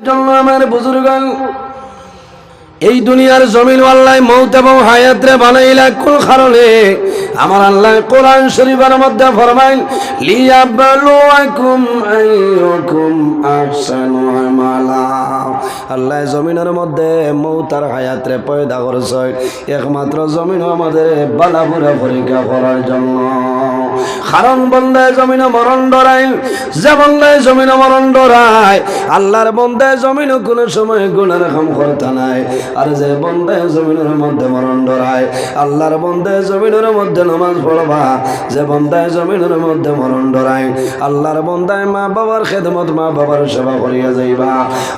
জন্য আমার বুজুর্গান এই দুনিয়ার জমিন আল্লাহ মৌত এবং হায়াতরে বানাইলা কোন কারণে আমার আল্লাহ কোরআন শরীফের মধ্যে ফরমাইল, লিয়াবলুয়াকুম আইয়ুকুম আহসানু আমালা। আল্লাহ জমিনের মধ্যে মৌত আর হায়াতরে পয়দা করছে। একমাত্র জমিন আমাদের বালাপুরা পরীক্ষা করার জন্য। কারণ বন্দায় জমিন মরণ ডরাই যে বন্দায় জমিন মরণ ডরায়, আল্লাহর বন্দায় জমিন কোনো সময় গুণের কাম করতে নাই। আর যে বন্দায় জমিনের মধ্যে মরণ ডরায়, আল্লাহর বন্দায় জমিনের মধ্যে নামাজ পড়বা। যে বন্দায় জমিনের মধ্যে মরণ ডরায়, আল্লাহর বন্দায় মা বাবার খেদমত, মা বাবার সেবা করিয়া যাইবা।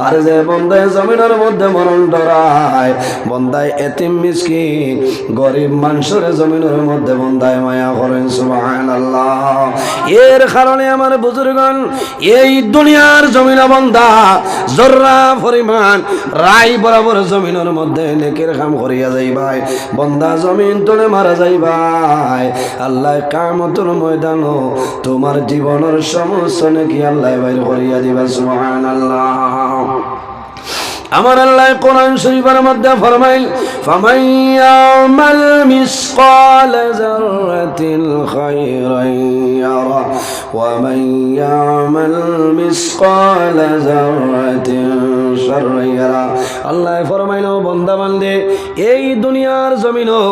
আর যে বন্দায় জমিনের মধ্যে মরণ ডরায়, বন্দায় এতিম মিসকিন, গরিব মানুষের জমিনের মধ্যে বন্দায় মায়া করেন সুবহান আল্লাহ এর কারণে আমার বুজুর্গন এই দুনিয়ার জমিন বন্দা, জর্রা পরিমাণ রাই বরাবর জমিনের মধ্যে নেকের কাম করিয়া যাইবাই বন্দা জমিন তোলে মারা যাইবাই আল্লাহ কামতর ময়দান তোমার জীবনের সমস্ত নাকি আল্লাহ বাইর করিয়া দিবা সুবহান আল্লাহ আমার আল্লাহ কোরআন শরীফের মধ্যে ফরমাইল, ফামান ইয়ামাল মিসকাল যাররাতিল খায়রান ইয়ারা, ওয়া মান ইয়ামাল মিসকাল যাররাতিন শাররান ইয়ারা। আল্লাহ ফরমাইল বান্দা বান্দে এই দুনিয়ার জমিনও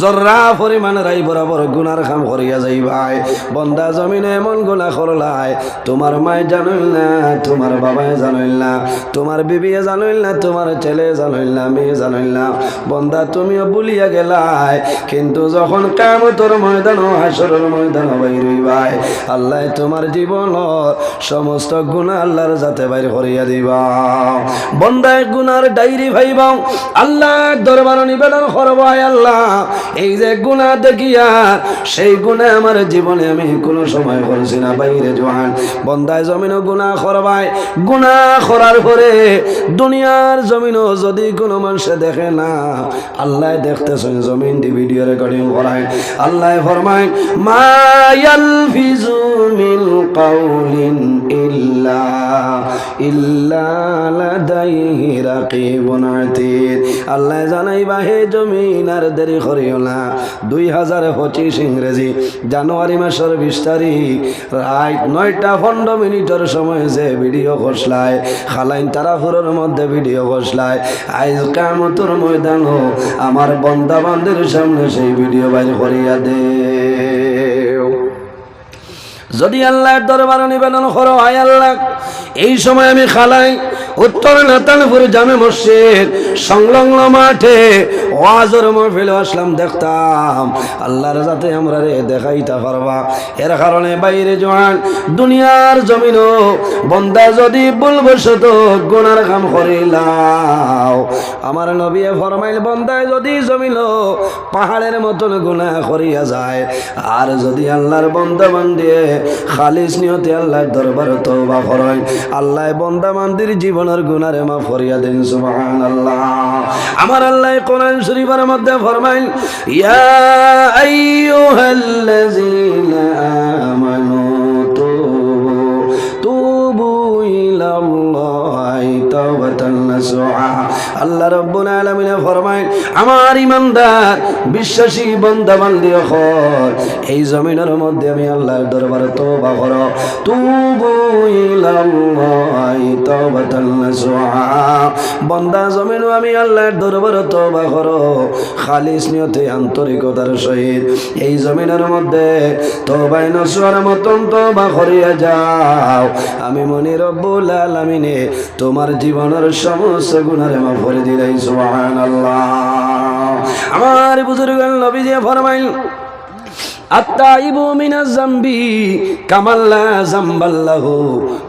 জর্রা পরিমাণ রাই বরাবর গুনার কাম করিয়া যাইবাই। বন্দা জমিনে এমন গুনাহ করলাই, তোমার মায় জানইল না, তোমার বাবায় জানইল না, তোমার বিবিয়ে জানইল না তোমার ছেলে জানইল না মেয়ে জানইল না বন্দা, তুমিও ভুলিয়া গেলাই। কিন্তু যখন কামতর ময়দান হাসরের ময়দান বাইর হইবাই আল্লাহ তোমার জীবন সমস্ত গুণা আল্লাহর যাতে বাইর করিয়া দিবা বন্দায় গুনার ডাইরি ভাইবাও। আল্লাহ দরবার নিবেদন করবাই আল্লাহ। এই যে গুণা দেখিয়া, সেই গুণে আমার জীবনে আমি কোনো সময় করছি না, বাইরে জোয়ান। বন্দায় জমিনও গুণা করবাই। গুণা করার পরে দুনিয়ার জমিনও যদি কোনো মানুষে দেখে না, আল্লাহ দেখতেছেন জমিন দি ভিডিও রেকর্ডিং করায়। আল্লাহ ফরমায় মায়াল ফিজু কাউলিন ইল্লা ইল্লা লাদাইহি রাকিবুন আতীদ। আল্লাহ জানাইবা হে জমিন, আর দেরি করিও না। দুই হাজার পঁচিশ ইংরেজি, জানুয়ারি মাসের বিশ তারিখ, রাত নয়টা পনেরো মিনিটের সময় যে ভিডিও ঘোষলায় খালাইন তারাপুরের মধ্যে ভিডিও বসলায়। আইজ কামতর ময়দান হো আমার বন্দা বান্ধের সামনে সেই ভিডিও বাইর করিয়া দে যদি আল্লাহর দরবার নিবেদন করো, আয় আল্লাহ, এই সময় আমি খালাই উত্তর নাতানপুর জামে মসজিদ, সংলগ্ন মাঠে ওয়াজর মহফিল আসলাম, দেখতাম। আল্লাহর যাতে আমরা রে দেখাইতে পারবা। এর কারণে বাইরে জোয়ান, দুনিয়ার জমিনও বন্দা যদি ভুলবশত গুনার কাম করিলাও। আমার নবী ফরমাইল, বন্দায় যদি জমিল পাহাড়ের মতন গুণা করিয়া যায়, আর যদি আল্লাহর বন্দা বান্দিয়ে খালিস নিয়তে আল্লাহর দরবার তওবা করেন আল্লাহ বন্দা বান্দির জীবনের গুনারে মা ফরিয়া দেন, সুবহানাল্লাহ। আমার আল্লাহ কোরআন শরীফের মধ্যে ফরমাইল ইয়া আইয়ুহাল্লাযীনা আমানু তুবু তুবু ইলাল্লাহি। তাওবাতান নাসুহা আল্লাহ আলামিন ফরমায় আমার বিশ্বাসী বান্দা বান্দি এই জমিনের মধ্যে আমি আল্লাহর দরবারে তওবা করো। তুবু ইলাল্লাহি তাওবাতান বান্দা আমি আল্লাহর দরবারে তওবা করো। খালিস নিয়তে আন্তরিকতার সহিত এই জমিনের মধ্যে তওবাই নসুয়ার মতন তওবা করিয়া যাও। আমি মনি রব্বুল আলামিনে তোমার জীবনের সমস্ত গুণারে মা ভরে দিলাই সুবহানাল্লাহ। আমার বুজুর্গ নবী দিয়ে ফরমাইল আত্মাইবু মিনাজ জাম্বি কামাল্লা জাম্বাল্লাহু।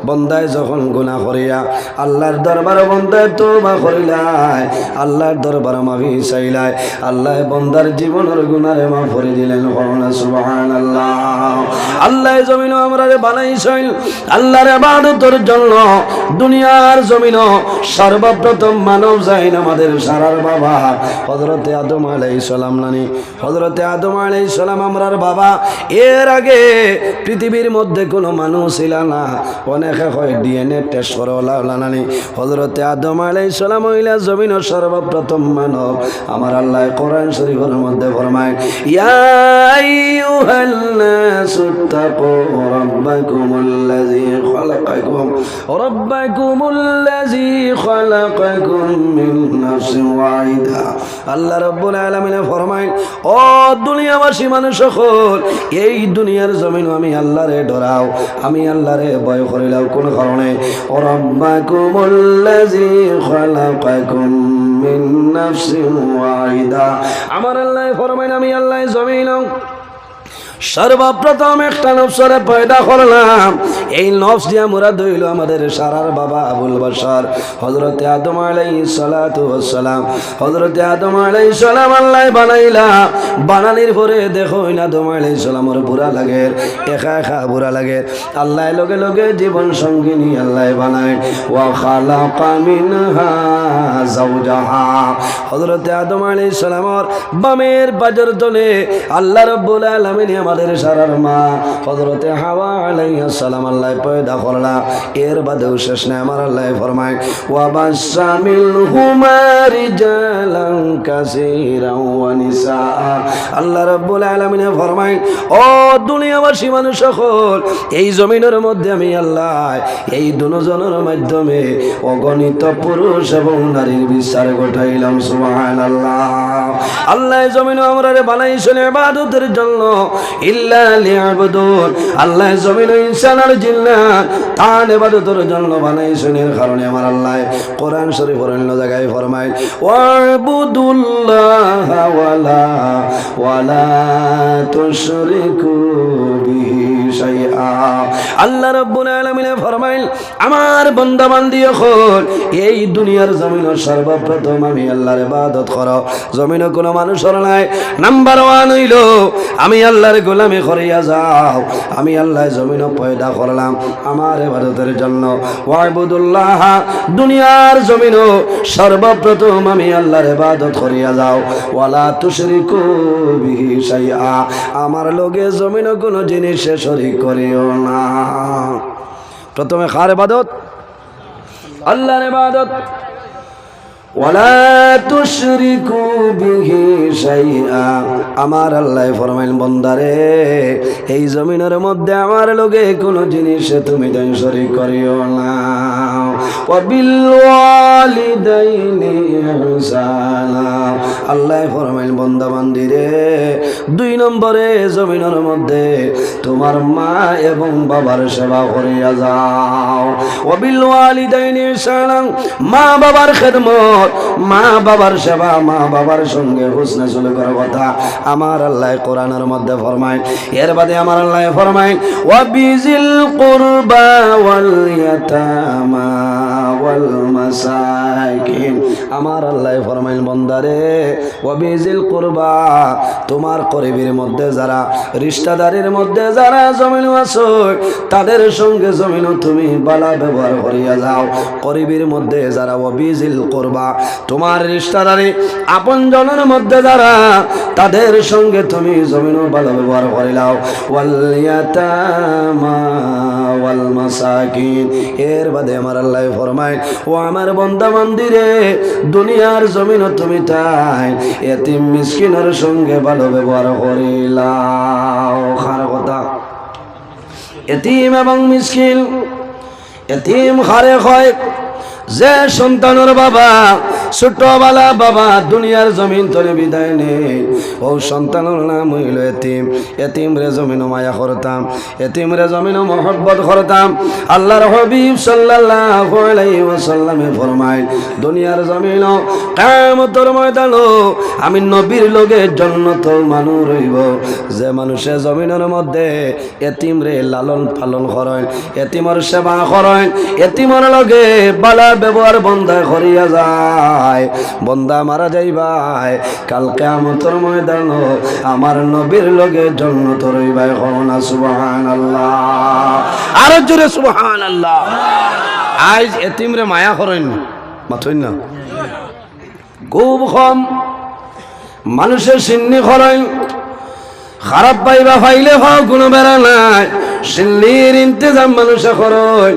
বন্দায় যখন গুনাহ করিয়া আল্লাহর দরবার বন্দায় তোবা করিলাই আল্লাহর দরবার মাফি চাইলাই আল্লাহ বন্দার জীবনের গুনারে মাফ করে দিলেন করোনা সুবহানাল্লাহ। আল্লাহ জমিন আমরা বানাইছেন, আল্লাহর জন্য। দুনিয়ার জমিন সর্বপ্রথম মানব যাইন আমাদের সারার বাবা, হযরতে আদম আলাইহিস সালাম নানি। হযরতে আদম আলাইহিস সালাম আমরার বাবা, এর আগে পৃথিবীর মধ্যে কোনো মানুষ ছিল না। অনেকে হয় ডিএনএ টেস্ট করে, ওলা ওলা হজরতে আদম আলাই সালাম হইলা জমিন সর্বপ্রথম মানব। আমার আল্লাহ কোরআন শরীফের মধ্যে ফরমায় আল্লাহ রাব্বুল আলামিন ফরমায়, ও দুনিয়াবাসী মানুষ সকল এই দুনিয়ার জমিন আমি আল্লাহরে ডরাও, আমি আল্লাহরে ভয় করিলাম কোন কারণে। ও রাব্বাকুমুল্লাযী খালাকাকুম মিন নাফসিন ওয়াহিদা। আমার আল্লাহ ফরমাইন, আমি আল্লাহ জমিন সর্বপ্রথম একটা নফসরে পয়দা করলাম। এই দিয়া হইল আমাদের সারার বাবা আবুল বাসার হজরতে আদম আলাই সালাম। হজরতে আদম আলাই সালাম আল্লাহ বানাইলা। বানানির পরে দেখো আদম আলাই সালামর বুড়া লাগে, একা একা বুড়া লাগে। আল্লাহ লগে লগে জীবন সঙ্গিনী আল্লাহ বানায়। ওয়া আদম সালামর বামের আল্লাহ রাব্বুল আমাদের সারার মা, হযরতে হাওয়া আলাইহিস সালাম আল্লাহ পয়দা করলা। এর বাদেও শেষ নাই, আমার আল্লাহ ফরমায় ওয়া বাসামিল হুমা রিজালান কাসীরান ওয়া নিসা আল্লাহ রাব্বুল ফরমায়, ও দুনিয়াবাসী মানুষ সকল, এই জমিনের মধ্যে আমি আল্লাহ, এই দুজনের মাধ্যমে অগণিত পুরুষ এবং নারীর বিচার ঘটাইলাম সুবহান আল্লাহ আল্লাহ জমিন আমরা বানাইছেন ইবাদতের জন্য ইল্লা লিয়াবুদুন। আল্লাহ জমিন ইনসান আর জিন্নাত তার ইবাদতের জন্য বানাইছেন এর কারণে আমার আল্লাহ কোরআন শরীফ অন্য জায়গায় ফরমায়, ওয়াবুদুল্লাহ ওয়ালা ওয়ালা তুশরিকু বিহি আল্লাহ রাব্বুল ফরমাইল, আমার বান্দা বান্দি এখন এই দুনিয়ার জমিন সর্বপ্রথম আমি আল্লাহর ইবাদত মানুষের নাই। নাম্বার ওয়ান হইল, আমি আল্লাহর গোলামি করিয়া যাও। আমি আল্লাহ জমিন পয়দা করলাম আমার ইবাদতের জন্য। ওয়াইবুদুল্লাহ, দুনিয়ার সর্বপ্রথম আমি আল্লাহর করিয়া যাও। ওয়ালা তুশরিকু বিহি শাইআ। আমার লগে জমিন কোনো জিনিসে শরীক করিও না। প্রথমে কার ইবাদত? আল্লাহর ইবাদত। আমার আল্লাহ ফরমাইল বন্দারে, এই জমিনের মধ্যে আমার লগে কোনো জিনিস তুমি শরীক করিও না। আল্লাহ ফরমাইল বন্দা বান্দিরে দুই নম্বরে জমিনের মধ্যে তোমার মা এবং বাবার সেবা করিয়া যাও। ওয়া বিল ওয়ালিদাইনি ইহসানা। মা বাবার খেদমত মা বাবার সেবা, মা বাবার সঙ্গে হুসনে চলে করার কথা আমার আল্লাহ কোরআনের মধ্যে ফরমায়। এর বাদে আমার আল্লাহ ফরমায়, ওয়া বিজিল কুরবা ওয়াল ইয়াতামা ওয়াল মাসাকিন। আমার আল্লাহ ফরমাইল, বন্দারে, ওয়া বিজিল কুরবা, তোমার করিবের মধ্যে যারা, রিশতাদারের মধ্যে যারা জমিন আছে তাদের সঙ্গে জমিন তুমি বালা ব্যবহার করিয়া যাও। করিবের মধ্যে যারা ওয়াবিজিল করবা তোমার রিশতাদারি আপন জনের মধ্যে যারা, তাদের সঙ্গে তুমি জমিন ভালো ব্যবহার ওয়াল মাসাকিন। এর বাদে আমার আল্লাহ ও আমার মন্দিরে দুনিয়ার তুমি তাই মিসকিনের সঙ্গে ভালো ব্যবহার খার কথা। এতিম এবং মিসকিন, এতিম হারে হয়। যে সন্তানের বাবা ছোটবেলা বাবা দুনিয়ার জমিন তলে বিদায় নেই ও সন্তানের নাম হইল এতিম। এতিম রে জমিন মায়া করতাম। এতিম রে জমিন মহব্বত করতাম। আল্লাহর হবিব সাল্লাল্লাহু আলাইহি ওয়াসাল্লামে ফরমায়, দুনিয়ার জমিন কিয়ামতের ময়দান আমি নবীর লগে জন্নত মানুষ রইব। যে মানুষে জমিনের মধ্যে এতিম রে লালন পালন করেন, এতিমর সেবা করেন, এতিমর লগে বালা ব্যবহার বন্ধ করিয়া যায়। বন্ধা মারা যাইবাই। কালকে আমতর ময়দান আমার নবীর লগে জন্নত রইবাই করোনা সুবহান আল্লাহ আরও জোরে সুবহান আল্লাহ আজ এতিম রে মায়া করেন। মাথইন না। খুব কম মানুষের সিন্নি করেন। খারাপ পাইবা ফাইলে হও কোনো বেড়া নাই। সিন্নির ইন্তজাম মানুষে করয়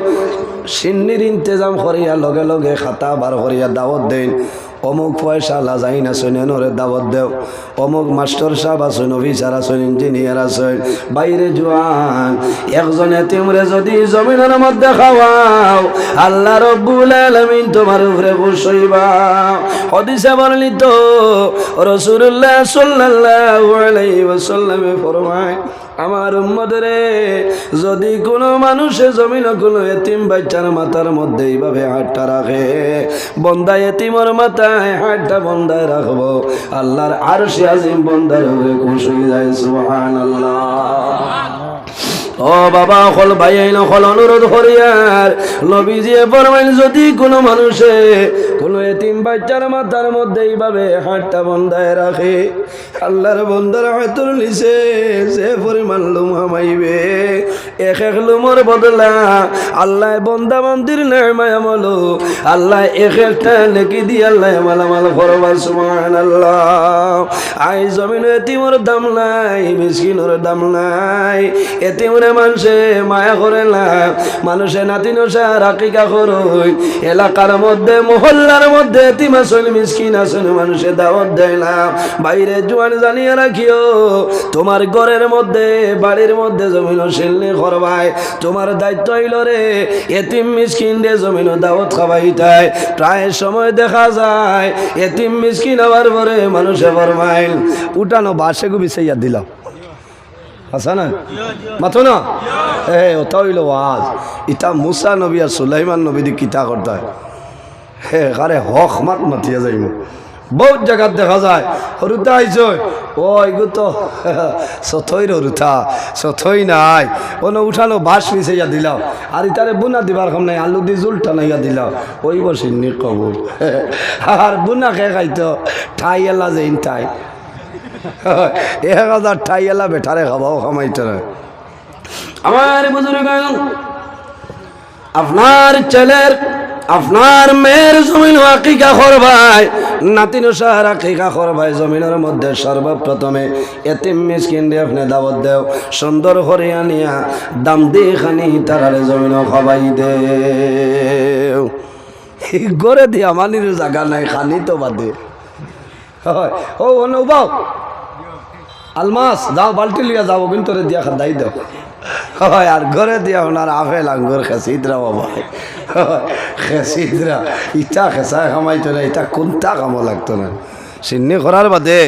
সিন্নির ইন্তজাম করিয়া লগে লগে খাতা বার করিয়া দাওয়াত দেন। অমুক পয়সা লাজাই না শুনেন ওরে দাওয়াত দেও। অমুক মাস্টার সাহেব আছেন, অফিসার আছেন, ইঞ্জিনিয়ার আছেন। বাইরে জোয়ান, একজন এতিমরে যদি জমিনের মধ্যে খাওয়াও, আল্লাহ রব্বুল আলামিন তোমার উপরে বসইবা হদিসে বললি তো রসুল্লাহ সাল্লাল্লাহু আলাইহি ওয়াসাল্লামে ফরমায় আমার উম্মদরে যদি কোনো মানুষে জমিন কোনো এতিম বাচ্চার মাথার মধ্যে এইভাবে হাতটা রাখে বন্দা এতিমর মাথায় হাতটা বন্দায় রাখব, আল্লাহর আর সে আজিম বন্দার হবে খুশি যায় সুহান ও বাবা হল ভাই হল অনুরোধ করিয়ার নবীজিয়ে ফরমাইন, যদি কোনো মানুষে কোনো এতিম বাচ্চার মাথার মধ্যে এইভাবে হাতটা বন্ধায় রাখে। আল্লাহর বন্দার হাতর নিচে সে পরিমাণ লুম হামাইবে। এক এক লুমর বদলা আল্লাহ বন্দা মন্দির নেয় মায়ামলো আল্লাহ এক একটা নেকি দি আল্লাহ মালামাল ফরবার সুমান আল্লাহ আই জমিন এতিমর দাম নাই, মিসকিনের দাম নাই। এতিমরে মানুষে মায়া করে না। মানুষে নাতি নসা রাকিকা করই এলাকার মধ্যে মহল্লার মধ্যে এতিম আসল মিসকিন আসল মানুষে দাওয়াত দেয় না। বাইরে জোয়ান জানিয়ে রাখিও, তোমার ঘরের মধ্যে, বাড়ির মধ্যে জমিন শিল্লি করবাই তোমার দায়িত্ব হইল রে, এতিম মিসকিন রে জমিন দাওয়াত খাবাই তাই প্রায় সময় দেখা যায়, এতিম মিসকিন হওয়ার পরে মানুষে ফরমাইল, উঠানো বাসে গু বিছাইয়া দিলাম। আছে না? মাথো না? এ, ওটা হইল ওয়াজ। ইটা মুসা নবী আর সুলাইমান নবী দি কিতা করতে হয়। কারে হক মাত মাতিয়া যাইব বহুত জায়গাত দেখা যায়। হরুতা আইছ ও এগু তো সথই হরুতা সথই নাই। কোনো উঠানো বাস মিশাইয়া দিলাও। আর ইতারে বুনা দিবার কম নাই, আলু দি জুল টানাইয়া দিলাও। ওই বসিনি কবুল। আর বুনা খেয়ে খাইতো? ঠাই এলা যেইন ঠাই। এক হাজার ঠাই এলা বেঠারে খাবাও না আমার বুজুর্গ আপনার ছেলের আপনার মেয়ের জমিন আকিকা করবাই নাতিন সাহার আকিকা করবাই জমিনের মধ্যে সর্বপ্রথমে এতিম মিসকিন দিয়ে আপনি দাবত দেও। সুন্দর হরিয়া নিয়া দাম দিয়ে খানি তারারে জমিন খাবাই দে গড়ে দিয়া মানির জায়গা নাই, খানি তো বাদে। হয়, ও অনুবাও আলমাস, যাও বালতি লিয়া যাব কিন্তু দিয়া খাদাই দাও। হয়, আর ঘরে দিয়া ওনার আপেল, আঙ্গুর, খেসিদরা বাবা খেসিদরা, ইটা খেসায় খামাইতো না, ইটা কোনটা কামো লাগতো না। সিন্নি করার বাদে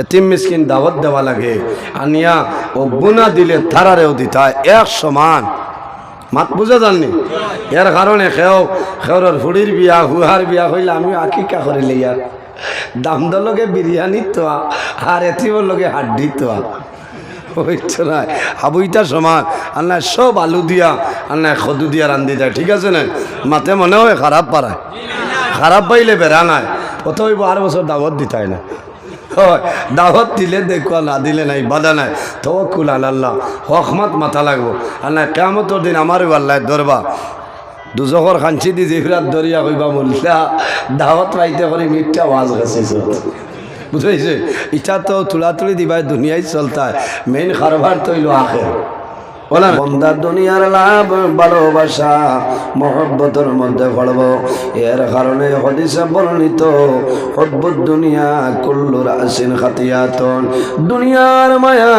এতিম মিসকিন দাওয়াত দেওয়া লাগে। আনিয়া ও গুণা দিলে তারারেও দিতা, এক সমান। মাত বুঝে জাননি? এর কারণে খেও খেওর ফুড়ির বিয়া, হুহার বিয়া হইলে আমি আকিকা করিলে ইয়ার দাম লগে বিরিয়ানি তো আর এতিমর লগে হাড্ডি তো হইতো না হাবুইটা সমান। না সব আলু দিয়া না খদু দিয়া রান্ধি যায়, ঠিক আছে না মাতে মনে হয় খারাপ পারায় খারাপ পাইলে বেড়া নাই। কত হইব আর বছর দাওয়াত দিতাই না দাওয়াত দিলে দেখো না, দিলে নাই, বাধা নাই। তো তবকুল আল্লাহ হকমত মাথা লাগবো। না কেমতর দিন আমারও আল্লাহ ধরবা দুজকর খাঞ্চি দি জিফরাত দরিয়া কইবা মূল্যা। দাওয়াত পাইতে করে মিথ্যা ওয়াজ গেছিস বুঝাইছে ইচ্ছা তো তুলাতুলি দিবাই দুনিয়ায় চলতায়। মেইন কারবার তৈল আখের। বন্দা দুনিয়ার লাভ, ভালোবাসা, মহব্বতের মধ্যে পড়ব। এর কারণে হদিসে বর্ণিত, হব্বুদ দুনিয়া কুল্লুর আসিন খাতিয়াতন। দুনিয়ার মায়া,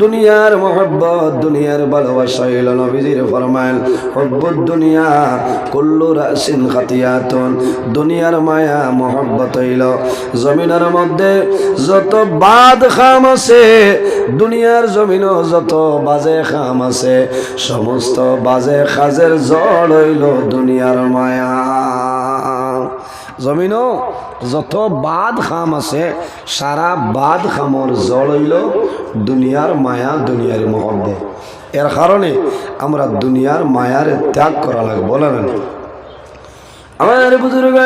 দুনিয়ার মহব্বত, দুনিয়ার ভালোবাসা হইল নবীজির ফরমাইল হব্বুদ দুনিয়া কুল্লুর আসিন খাতিয়াতন। দুনিয়ার মায়া, মহব্বত হইল জমিনের মধ্যে যত বাদ খাম আছে, দুনিয়ার জমিনও যত বাজে খাম আছে, সমস্ত বাজে খাজের জল হইল দুনিয়ার মায়া। জমিনও যত বাদ খাম আছে, সারা বাদ খামর জল হইল দুনিয়ার মায়া দুনিয়ার মহব্বত। এর কারণে আমরা দুনিয়ার মায়ার ত্যাগ করা লাগে বলে না আমার বুজুর্গ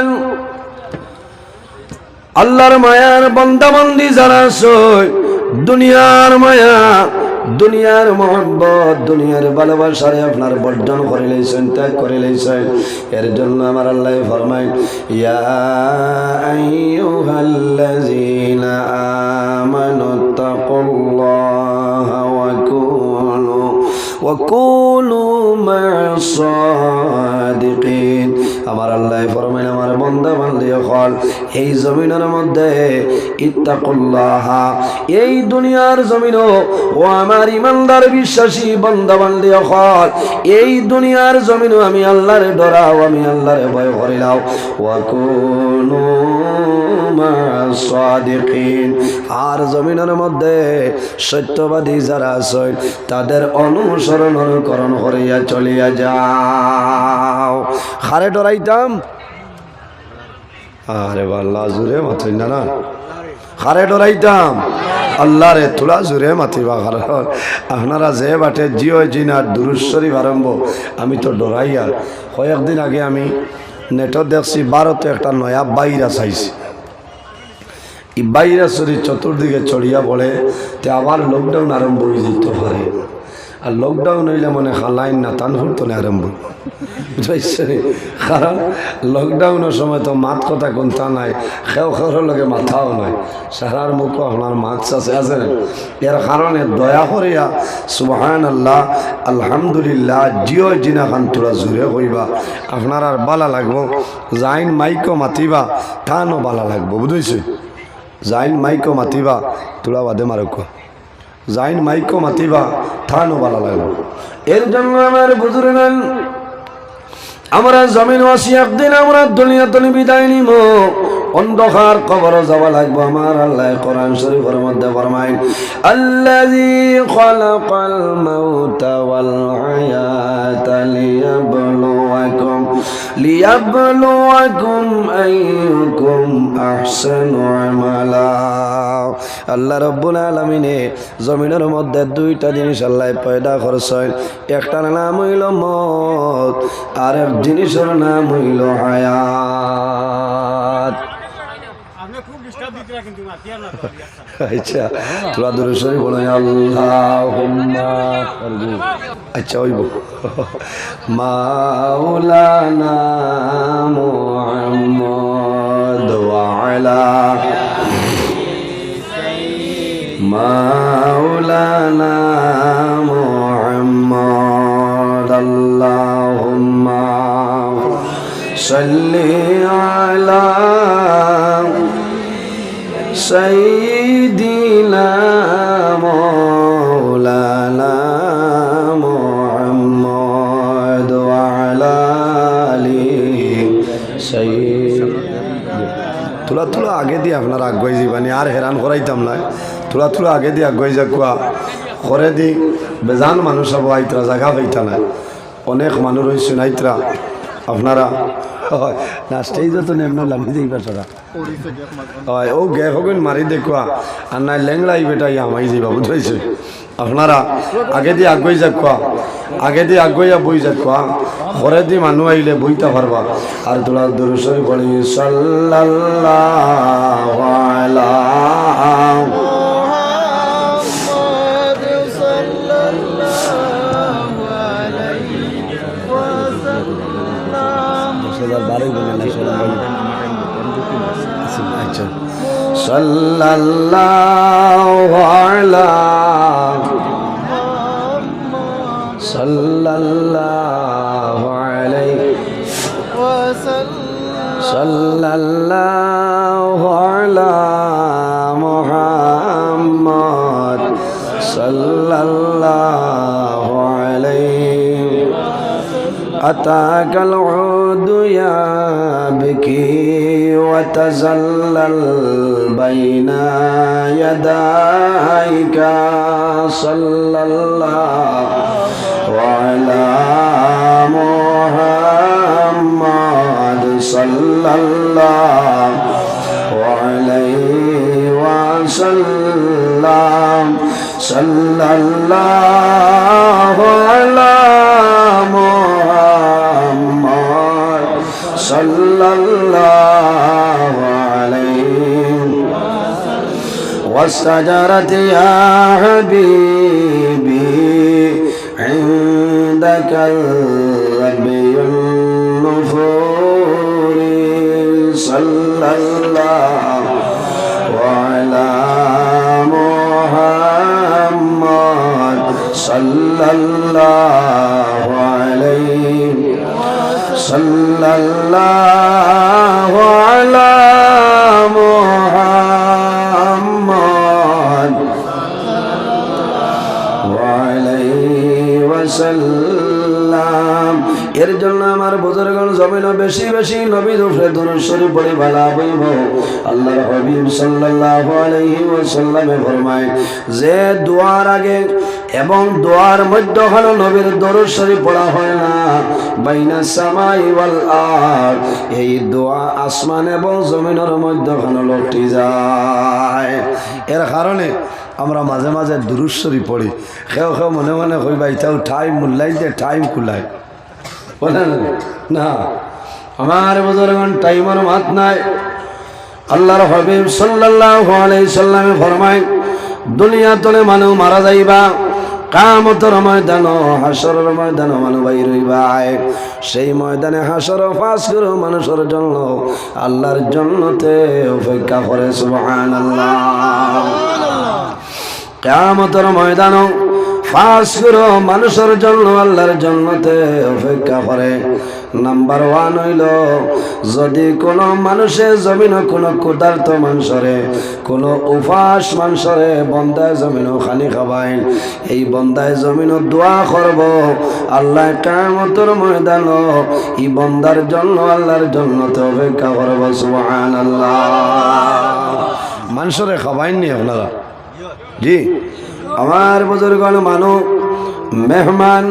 আল্লাহর মায়ার বন্দাবন্দি যারা সই দুনিয়ার মায়া দুনিয়ার মহব্বত, দুনিয়ার ভালোবাসারে আপনার বর্জন করে লইছেন, ত্যাগ করে লইছেন। এর জন্য আমার আল্লাহ ফরমাই ইয়াল্লাযীনা আমানু তাকুল্লাহা ওয়া কুনু আমার আল্লাহ ফরমাইন, আমার বন্দা বান্দি হল এই জমিনের মধ্যে ইত্তাকুল্লাহ, এই দুনিয়ার জমিন ও আমার ইমানদার বিশ্বাসী বন্দা বান্দি হল এই দুনিয়ার জমিন আমি আল্লাহরে ডরাও, আমি আল্লাহরে ভয় করিলাও ওয়াকুনু আর জমিনের মধ্যে সত্যবাদী যারা আছে তাদের অনুসরণ অনুকরণ করিয়া চলিয়া যাও। খারে ডরাইতাম আরে আল্লাহ জুড়ে মাথুই না না। খারে ডরাইতাম। আল্লাহ রে তোলা আপনারা যে বাটে জিও দুরুশ্বরী আরম্ভ, আমি তো ডরাই আর কয়েকদিন আগে আমি নেটত দেখছি, ভারতে একটা নয়া বাইরা চাইছি এই বাইরা শরীর চতুর্দিকে চড়িয়া পড়ে, তে আবার লকডাউন আরম্ভ হয়ে যেতে পারে। আর লকডাউন হইলে মানে লাইন না তান হতো না আরম্ভ। বুঝাইছে কারণ লকডাউনের সময় তো মাত কথা কোনটা নাই, খেও খেওর লগে মাথাও নাই। সারার মুখও আপনার মাস্ক আছে আছে? এর কারণে দয়া করিয়া সুবহান আল্লাহ আলহামদুলিল্লাহ, জিও জিনা খান তোরা জুড়ে কইবা, আপনার আর বালা লাগবো। জাইন মাইকো মাতিবা, তানও বালা লাগবো বুঝেছে জাইন মাইকো মাতিবা তোলা বাদে মারক জাইন মাইকো মাতিবা থানো বলা লাগল এর জন্য আমার বুজুর্গান আমরা জমিন ওয়াসি একদিন আমরা দুনিয়া তলি বিদায় নিব। অন্ধকার কবর যাওয়া লাগবো, আমার আল্লাহ কোরআন শরীফের মধ্যে ফরমাইন, আল্লাযী খলাকাল মাউতা ওয়াল হায়াতা লিয়াবলুয়াকুম লিয়াবলুয়াকুম আইয়ুকুম আহসানু আমালা। আল্লাহ রব্বুল আলামিনে জমিনের মধ্যে দুইটা জিনিস আল্লাহ পয়দা করছেন। একটার নাম হইল মত আর এক জিনিসের নাম হইল হায়াত আপনি খুব ডিস্টার্ব দিতে কিন্তু না তিয়ার না তো আচ্ছা তোরা দূরে সরি বলো আল্লাহ। আচ্ছা ওইব মাওলানা মুহাম্মদ ওয়ালা মাওলানা মুহাম্মদ আল্লাহুম্মা সাল্লি আলা সঈদিনা মৌলানা মোহাম্মদ আলালি তোলা তোলা আগে দিয়ে আপনার আগুয়াই যাবানি আর হেরান করাইতাম না। তোলা তোলা আগে দিয়ে আগুয়াই যা কুয়া করে দি বেজান মানুষ হব, আইতরা জাগা পাইতা নাই। অনেক মানুষ হয়েছেন আইতরা আপনারা হয়। না স্টেজে তো নেমন লামি যাইবা সরা হয়, ও গে হবেন মারি দেখুয়া আর নাই লেংলাই বেটাই আমাই যাইবা বুঝাইছে আপনারা আগে দিয়ে আগুয়াই যাক কোয়া আগে দিয়ে আগুয়াইয়া বই যাক কোয়া ঘরে দিয়ে মানুষ আইলে বইতে পারবা আর তোলা দরুসরি পড়ি সাল্লাল্লাহু صلى الله على صلى الله عليه وسلم. صلى الله على محمد. صلى الله عليه. أتاك العود يا بكير. وتزلل بين يديك صلى الله على محمد صلى الله عليه وسلم صلى الله صلى الله عليه والشجرة يا حبيبي عندك الربي النفور صلى الله على محمد صلى الله صلى الله على محمد وعليه وسلم এর জন্য আমার বুজুর্গণ জমিন বেশি বেশি নবী দুফরে দুরুশ্বরী পড়ে ভালা বইব। আল্লাহর হাবিব সাল্লাল্লাহু আলাইহি ওয়াসাল্লামে ফরমায়, যে দোয়ার আগে এবং দোয়ার মধ্যখানে নবীর দরুদ শরীফ পড়া হয় না। বাইনা সামাই ওয়াল আর, এই দোয়া আসমান এবং জমিনের মধ্যখানে লটে যায়। এর কারণে আমরা মাঝে মাঝে দুরুদ শরীফ পড়ি। খেও খেও মনে মনে কইবা ইটাও টাইম মূল্যাইতে টাইম কুলায়। বলেন, না। আমার বুজুর্গন টাইমের মাত নাই। আল্লাহর হাবিব সাল্লাল্লাহু আলাইহি সাল্লামে ফরমায় দুনিয়া তলে মানু মারা যাইবা, কামতর ময়দান হাসরের ময়দান মানু বাইর হইবা। সেই ময়দানে হাসর ফাঁস করে মানুষের জন্য, আল্লাহর জন্নতে অপেক্ষা করে, সুবহানাল্লাহ। কেমতর ময়দান ফাঁস করো মানুষের জন্য আল্লাহর জন্মতে অপেক্ষা করে। নাম্বার ওয়ান হইল, যদি কোনো মানুষের জমিন কোনো ক্ষুধার্ত মানুষরে, কোনো উপাস মানুষরে বন্দায় জমিন খানি খাবাই এই বন্দায় জমিন দোয়া করব, আল্লাহ কেমতর ময়দান এই বন্দার জন্য আল্লাহর জন্মতে অপেক্ষা করব সুবহান আল্লাহ মানুষরে খাবাইননি আপনারা? জি। আমার বুজুর্গণ মানু, মেহমান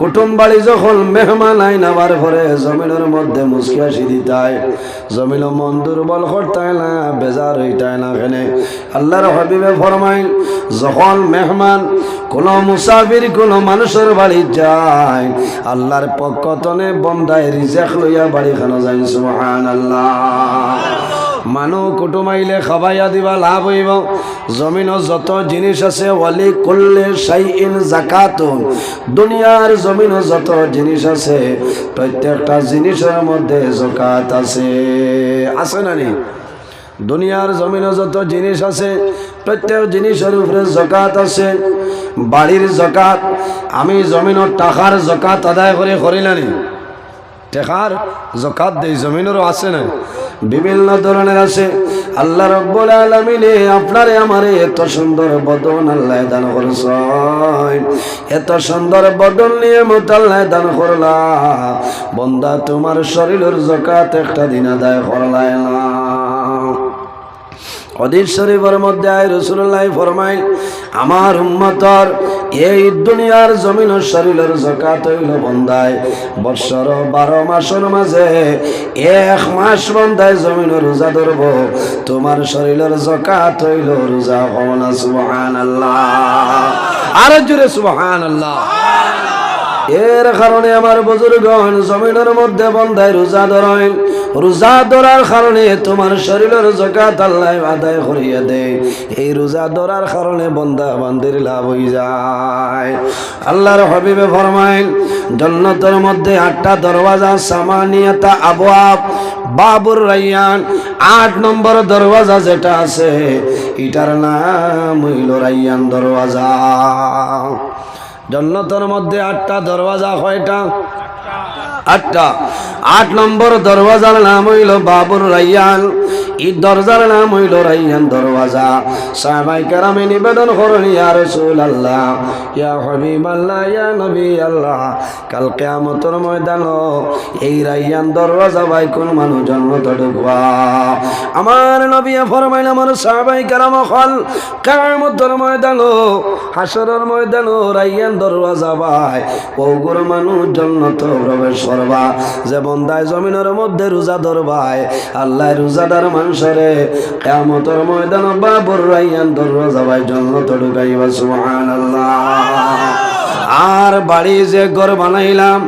কুটুম বাড়ি যখন মেহমান আইন আমার ঘরে জমিনের মধ্যে মুসকি আসি দিতায় জমিন মন দুর্বল করতায় না, বেজার হইতায় না এখানে। আল্লাহর হবিবে ফরমাইন যখন মেহমান কোন মুসাফির, কোন মানুষের বাড়ি যায়, আল্লাহর পক্ষতনে বন্দায় রিজেক লইয়া বাড়ি খানো যায় সুবহান আল্লাহ মানুহ কুটুম আইলে খাবাইয়া দিবা, লাভ হইব। জমিন যত জিনিস আছে, ওয়ালি করলে সাই ইন জাকাতুন দুনিয়ার জমিন যত জিনিস আছে, প্রত্যেকটা জিনিসের মধ্যে জকাত আছে। আছে না নি দুনিয়ার জমিন যত জিনিস আছে, প্রত্যেক জিনিসের উপরে জকাত আছে। বাড়ির জকাত আমি জমিনের টাকার জকাত আদায় করে করিলানি। টেকার জকাত দেই, জমিনেরও আছে না? বিভিন্ন ধরনের আছে। আল্লাহ রব্বুল আলামিনে আপনারে আমারে এত সুন্দর বদন আল্লাহ দান করছেন। এত সুন্দর বদন নিয়ে মত আল্লাহ দান করলা। বন্দা, তোমার শরীরের জকাত একটা দিন আদায় করলাই না। হদিস শরীফের মধ্যে আয় রসুল্লাহ ফরমাই আমার উম্মতর এই দুনিয়ার জমিন শরীরের জকাত হইল বন্দায় বৎসর বারো মাসের মাঝে এক মাস বন্দায় জমিন রোজা ধরব। তোমার শরীরের জকাত হইল রোজা হওয়া সুবহান আল্লাহ আর জুড়ে সুবহান আল্লাহ এর কারণে আমার বুজুর্গণ জমিনের মধ্যে বন্ধায় রোজা ধরেন রোজা ধরার কারণে তোমার শরীরের জকাত আল্লাহ আদায় করিয়া দেয়। এই রোজা ধরার কারণে বন্ধা বান্দির লাভ হয়ে যায়। আল্লাহর হবিবে ফরমাইন জন্নতের মধ্যে আটটা দরওয়াজা, সামানিয়াতা আবওয়াব, বাবুর রাইয়ান, আট নম্বর দরওয়াজা যেটা আছে, এটার নাম হইল রাইয়ান দরওয়াজা। জন্নতের মধ্যে আটটা দরওয়াজা কয়টা? আটটা। আট নম্বর দরওয়াজার নাম হইল বাবুর রাইয়ান। এই দরজার নাম হইল রাইয়ান দরওয়াজা। সাহাবাই কেরামে নিবেদন করুন ইয়া রসুল আল্লাহ ইয়া আল্লাহ ইয়া নবী আল্লাহ কাল কেয়ামতর ময়দান এই রাইয়ান দরওয়াজা ভাই কোন মানুষ জন্মত ঢুকবা? আমার নবী ফরমাইল, আমার সাহাবাই কেরাম, হল কেয়ামতর ময়দান হাসরের ময়দান রাইয়ান দরওয়াজা ভাই ওগুর মানুষ জন্নত প্রবেশ করবা। যে বন্দায় জমিনের মধ্যে রোজা ধরবায়, আল্লাহ রোজাদার মানুষরে কেমতর ময়দান বাবর রাইয়ান দরওয়াজা ভাই জন্নত ঢুকাইবা সুবহানাল্লাহ। আর বাড়ি যে ঘর বানাইলাম,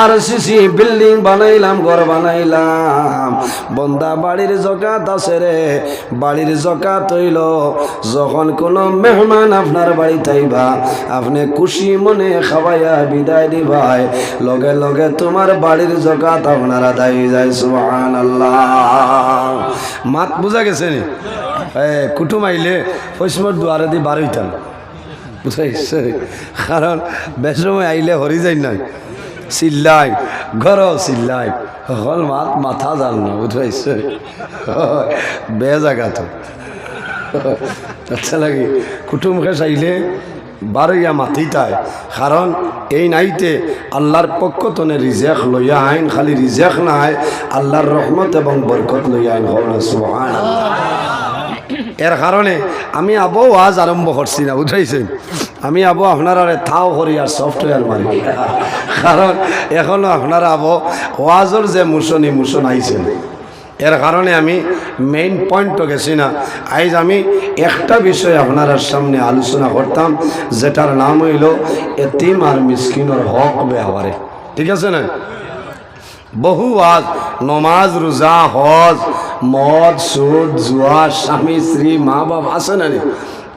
আর সিসি বিল্ডিং বানাইলাম, ঘর বানাইলাম। বন্দা বাড়ির জকাত আছে রে, বাড়ির জকাত হইল, যখন কোনো মেহমান আপনার বাড়ি থাইবা আপনি খুশি মনে খাওয়াইয়া বিদায় দিবাই লগে লগে তোমার বাড়ির জকাত আপনার আদায় যায় সুবহান আল্লাহ মাত বুঝা গেছে নি? এ, কুটুম আইলে, পশ্চিমের দুয়ারে দি বার হইতাম। বুঝাইছে কারণ বেসময় আইলে হরি যাই নাই। চিল্লাই ঘর চিল্লাই। হল মাথা জাল না বুঝাইছে বে জায়গা তো। আচ্ছা লাগে কুটুমকে চাইলে বারইয়া মাতিতায় কারণ এই নাইতে আল্লাহর পক্ষ তনে রিজেক লইয়া আইন, খালি রিজেক নাই, আল্লাহর রহমত এবং বরকত লইয়া আইন হল না সুবহান এর কারণে আমি আবো ওয়াজ আরম্ভ করছি না, বুঝাইছেন? আমি আবো আপনার থাও করি আর সফটওয়্যার মারি। কারণ এখনও আপনারা আবো ওয়াজর যে মুশনি মুশন আইছেন, এর কারণে আমি মেইন পয়েন্টও গেছি না। আইজ আমি একটা বিষয় আপনার সামনে আলোচনা করতাম, যেটার নাম হইল এতিম আর মিসকিনের হক ব্যবহারে। ঠিক আছে না? বহু আজ নমাজ, রোজা, হজ মদ, সুদ, জুয়া, স্বামী, স্ত্রী, মা বাপ আছে না?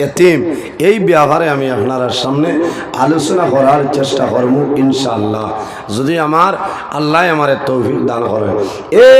এতিম, এই ব্যবহারে আমি আপনার সামনে আলোচনা করার চেষ্টা করব, ইনশাআল্লাহ যদি আমার আল্লাহ আমার তৌফিক দান করেন এর